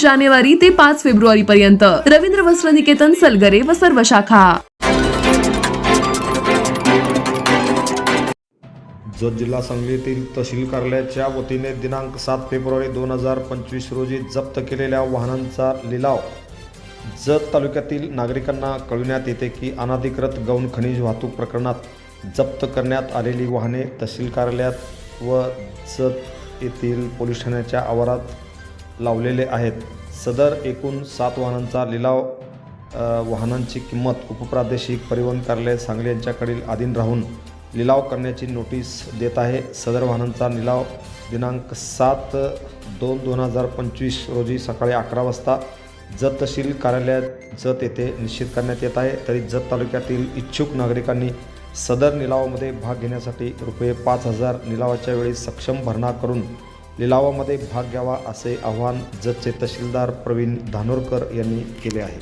जानेवारी ते पाच फेब्रुवारी पर्यंत रवींद्र वस्त्र निकेतन सलगरे व सर्व शाखा. जत जिल्हा सांगलीतील तहसील कार्यालयाच्या वतीने दिनांक सात फेब्रुवारी दोन हजार पंचवीस रोजी जप्त केलेल्या वाहनांचा लिलाव. जत तालुक्यातील नागरिकांना कळविण्यात येते की अनाधिकृत गौण खनिज वाहतूक प्रकरणात जप्त करण्यात आलेली वाहने तहसील कार्यालयात व जत येथील पोलीस ठाण्याच्या आवारात लावलेले आहेत. सदर एकूण सात वाहनांचा लिलाव वाहनांची किंमत उपप्रादेशिक परिवहन कार्यालय सांगली यांच्याकडील अधीन राहून लिलाव करण्याची नोटीस देत आहे. सदर वाहनांचा लिलाव दिनांक सात दोन दोन हजार पंचवीस रोजी सकाळी अकरा वाजता जत तहसील कार्यालयात जत येथे निश्चित करण्यात येत आहे. तरी जत तालुक्यातील इच्छुक नागरिकांनी सदर निलावामध्ये भाग घेण्यासाठी रुपये पाच हजार निलावाच्या वेळी सक्षम भरणा करून लिलावामध्ये भाग घ्यावा असे आवाहन जतचे तहसीलदार प्रवीण धानोरकर यांनी केले आहे.